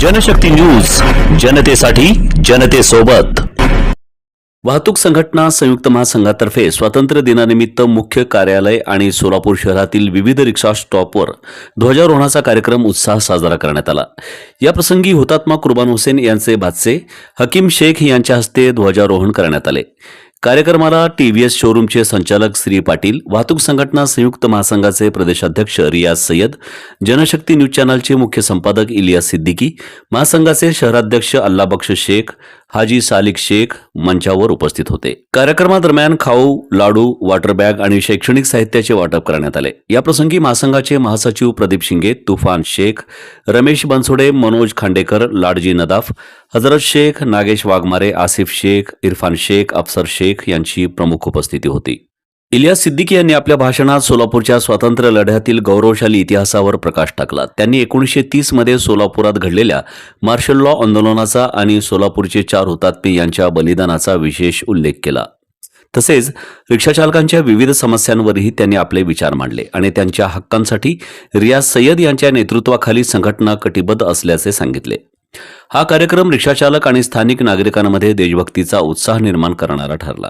Janshakti news जनतेसाठी जनतेसोबत. वाहतूक संघटना संयुक्त महासंघातर्फे स्वातंत्र्य दिनानिमित्त मुख्य कार्यालय आणि सोलापूर शहरातील विविध रिक्षा स्टॉपवर ध्वजारोहणाचा कार्यक्रम उत्साह साजरा करण्यात आला. या प्रसंगी हुतात्मा कुर्बान हुसेन यांचे भाचे हकीम शेख यांच्या हस्ते ध्वजारोहण करण्यात आले. कार्यक्रमाला टीव्हीएस शोरूमचे संचालक श्री पाटील वाहतूक संघटना संयुक्त महासंघाचे प्रदेशाध्यक्ष रियाज सय्यद जनशक्ती न्यूज चॅनलचे मुख्य संपादक इलियास सिद्दीकी महासंघाचे शहराध्यक्ष अल्लाबक्ष शेख हाजी सालिक शेख मंचावर उपस्थित होते. कार्यक्रमादरम्यान खाऊ लाडू वॉटर बॅग आणि शैक्षणिक साहित्याचे वाटप करण्यात आले. या प्रसंगी महासंघाचे महासचिव प्रदीप शिंगे तुफान शेख रमेश बनसोडे मनोज खांडेकर लाडजी नदाफ हजरत शेख नागेश वाघमारे आसिफ शेख इरफान शेख अफसर शेख यांची प्रमुख उपस्थिती होती. इलियास सिद्दीकी यांनी आपल्या भाषणात सोलापूरच्या स्वातंत्र्य लढ्यातील गौरवशाली इतिहासावर प्रकाश टाकला. त्यांनी एकोणीसशे तीसमध्ये सोलापुरात घडलेल्या मार्शल लॉ आंदोलनाचा आणि सोलापूरचे चार हुतात्मे यांच्या बलिदानाचा विशेष उल्लेख केला. तसेच रिक्षाचालकांच्या विविध समस्यांवरही त्यांनी आपले विचार मांडले आणि त्यांच्या हक्कांसाठी रियाज सय्यद यांच्या नेतृत्वाखाली संघटना कटिबद्ध असल्याचे सांगितले. हा कार्यक्रम रिक्षाचालक आणि स्थानिक नागरिकांमध्ये देशभक्तीचा उत्साह निर्माण करणारा ठरला.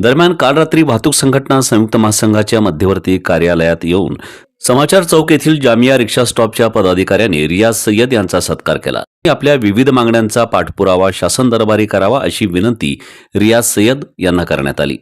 दरम्यान काल रात्री वाहतूक संघटना संयुक्त महासंघाच्या मध्यवर्ती कार्यालयात येऊन समाचार चौक येथील जामिया रिक्षा स्टॉपच्या पदाधिकाऱ्यांनी रियाज सय्यद यांचा सत्कार केला. आपल्या विविध मागण्यांचा पाठपुरावा शासन दरबारी करावा अशी विनंती रियाज सय्यद यांना करण्यात आली.